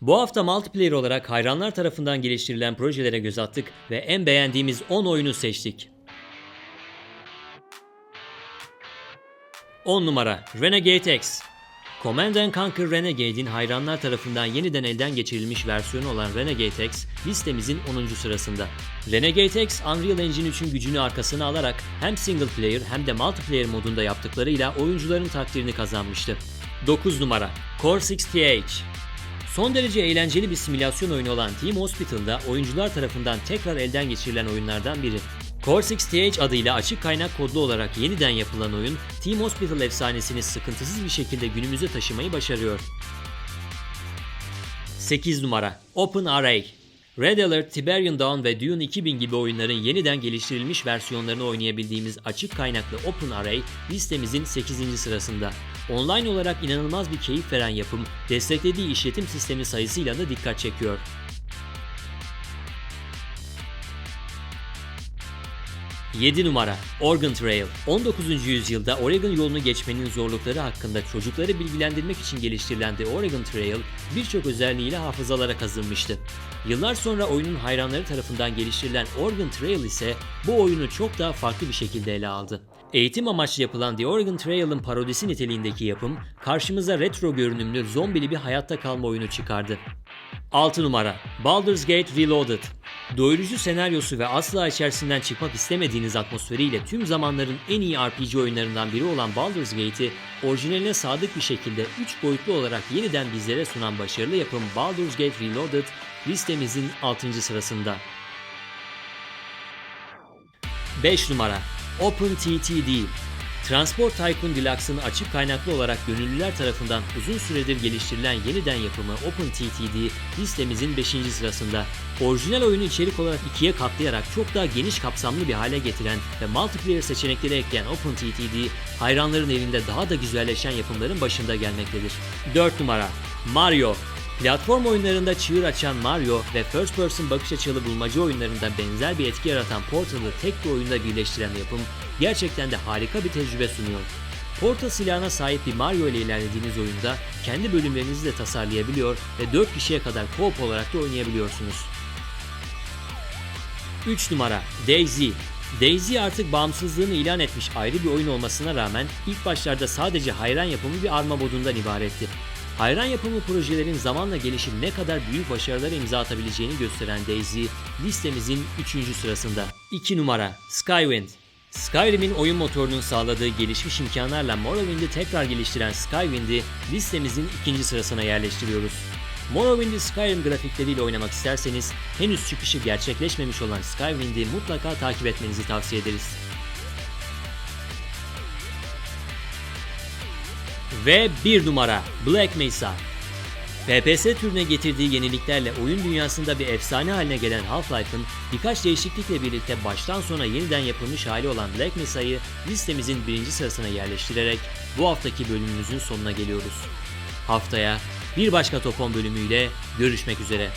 Bu hafta multiplayer olarak hayranlar tarafından geliştirilen projelere göz attık ve en beğendiğimiz 10 oyunu seçtik. 10 numara Renegade X Command and Conquer Renegade'in hayranlar tarafından yeniden elden geçirilmiş versiyonu olan Renegade X listemizin 10. sırasında. Renegade X, Unreal Engine 3'ün gücünü arkasına alarak hem single player hem de multiplayer modunda yaptıklarıyla oyuncuların takdirini kazanmıştı. 9 numara Core 6TH Son derece eğlenceli bir simülasyon oyunu olan Team Hospital'da oyuncular tarafından tekrar elden geçirilen oyunlardan biri. Core 6TH adıyla açık kaynak kodlu olarak yeniden yapılan oyun, Team Hospital efsanesini sıkıntısız bir şekilde günümüze taşımayı başarıyor. 8 numara Open Array Red Alert, Tiberian Dawn ve Dune 2000 gibi oyunların yeniden geliştirilmiş versiyonlarını oynayabildiğimiz açık kaynaklı Open Array listemizin 8. sırasında. Online olarak inanılmaz bir keyif veren yapım, desteklediği işletim sistemi sayısıyla da dikkat çekiyor. 7 numara Oregon Trail 19. yüzyılda Oregon yolunu geçmenin zorlukları hakkında çocukları bilgilendirmek için geliştirilen The Oregon Trail birçok özelliğiyle hafızalara kazınmıştı. Yıllar sonra oyunun hayranları tarafından geliştirilen Oregon Trail ise bu oyunu çok daha farklı bir şekilde ele aldı. Eğitim amaçlı yapılan The Oregon Trail'ın parodisi niteliğindeki yapım karşımıza retro görünümlü zombili bir hayatta kalma oyunu çıkardı. 6 numara Baldur's Gate Reloaded Doyurucu senaryosu ve asla içerisinden çıkmak istemediğiniz atmosferiyle tüm zamanların en iyi RPG oyunlarından biri olan Baldur's Gate'i orijinaline sadık bir şekilde 3 boyutlu olarak yeniden bizlere sunan başarılı yapım Baldur's Gate Reloaded listemizin 6. sırasında. 5 numara OpenTTD Transport Tycoon Deluxe'ın açık kaynaklı olarak gönüllüler tarafından uzun süredir geliştirilen yeniden yapımı OpenTTD listemizin 5. sırasında. Orijinal oyunu içerik olarak ikiye katlayarak çok daha geniş kapsamlı bir hale getiren ve multiplayer seçenekleri ekleyen OpenTTD, hayranların elinde daha da güzelleşen yapımların başında gelmektedir. 4 numara Mario Platform oyunlarında çığır açan Mario ve first person bakış açılı bulmaca oyunlarında benzer bir etki yaratan Portal'ı tek bir oyunda birleştiren yapım gerçekten de harika bir tecrübe sunuyor. Portal silahına sahip bir Mario ile ilerlediğiniz oyunda kendi bölümlerinizi de tasarlayabiliyor ve 4 kişiye kadar co-op olarak da oynayabiliyorsunuz. 3 numara Daisy Daisy artık bağımsızlığını ilan etmiş ayrı bir oyun olmasına rağmen ilk başlarda sadece hayran yapımı bir arma modundan ibaretti. Hayran yapımı projelerin zamanla gelişip ne kadar büyük başarılara imza atabileceğini gösteren Daisy listemizin 3. sırasında. 2 numara Skywind Skyrim'in oyun motorunun sağladığı gelişmiş imkanlarla Morrowind'i tekrar geliştiren Skywind'i listemizin ikinci sırasına yerleştiriyoruz. Morrowind'i Skyrim grafikleriyle oynamak isterseniz henüz çıkışı gerçekleşmemiş olan Skywind'i mutlaka takip etmenizi tavsiye ederiz. Ve bir numara Black Mesa. FPS türüne getirdiği yeniliklerle oyun dünyasında bir efsane haline gelen Half-Life'ın birkaç değişiklikle birlikte baştan sona yeniden yapılmış hali olan Black Mesa'yı listemizin birinci sırasına yerleştirerek bu haftaki bölümümüzün sonuna geliyoruz. Haftaya bir başka Topon bölümüyle görüşmek üzere.